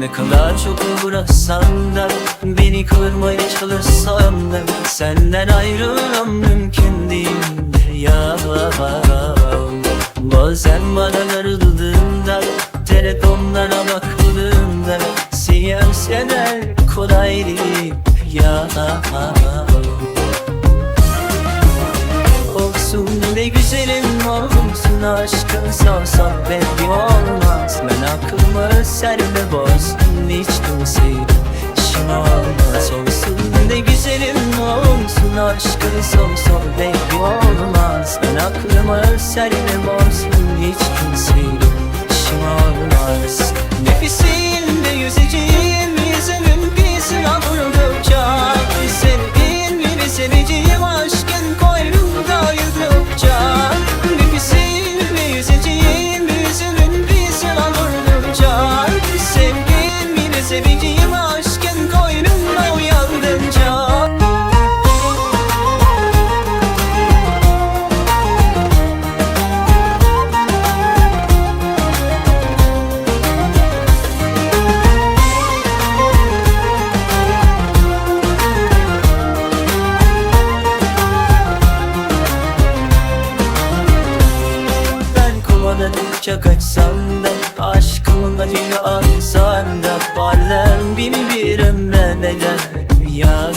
Ne kadar çok uğraşsan da Beni kırmaya çalışsan da Senden ayrılmam mümkün değil. Ya Bazen bana darıldığında Telefonlara bakıldığında Sinyal sever kolay değil. Ya Olsun ne güzelim olsun aşkın sorsan belli olmaz aklımı senle bozdum hiç kimseyi işim olmaz Olsun ne güzelim olsun aşkın sorsan belli olmaz. Ben aklımı senle bozdum hiç kimseyi işim olmaz kovaladıkça kaçsam da Aşkımın acıyı alsam da Varlığım bin bir ömre neden ya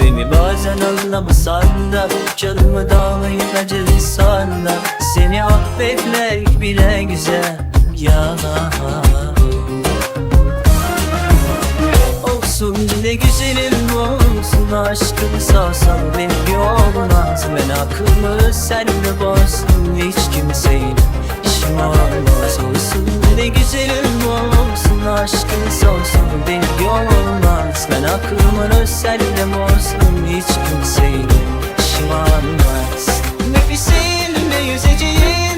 Beni bazen anlamasan da Canımı dağlayıp acısan da Seni affetmek bile güzel ya Olsun ne güzelim olsun aşkın sağsam belli olmaz. Ben aklımı senle bozdum hiç kimseyle aşkın sağsam belli olmaz Ben aklımı senle bozdum hiç kimseyle işim olmaz Nefesimle yüzeceğim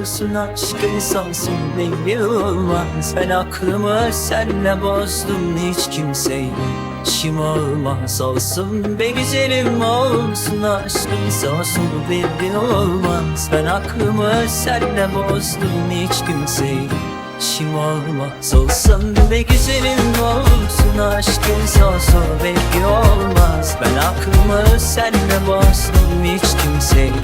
olsun aşkın sonsuz belli olmaz. Ben aklımı senle bozdum hiç kimseyle işim olmaz Olsun be güzelim olsun aşkın sonsuz belli olmaz. Ben aklımı senle bozdum hiç kimseyle işim olmaz Olsun be güzelim olsun aşkın sonsuz belli olmaz. Ben aklımı senle bozdum hiç kimseyle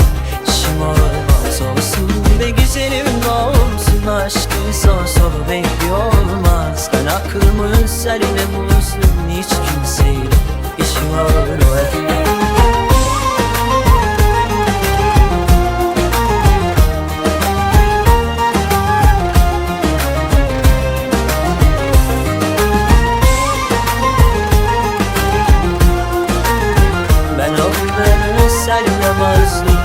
işim olmaz Olsun be güzelim olsun aşkın son sonu belli olmaz. Ben aklımı seninle bozdum hiç kimseyle işim olmaz Ben oldum seninle bozdum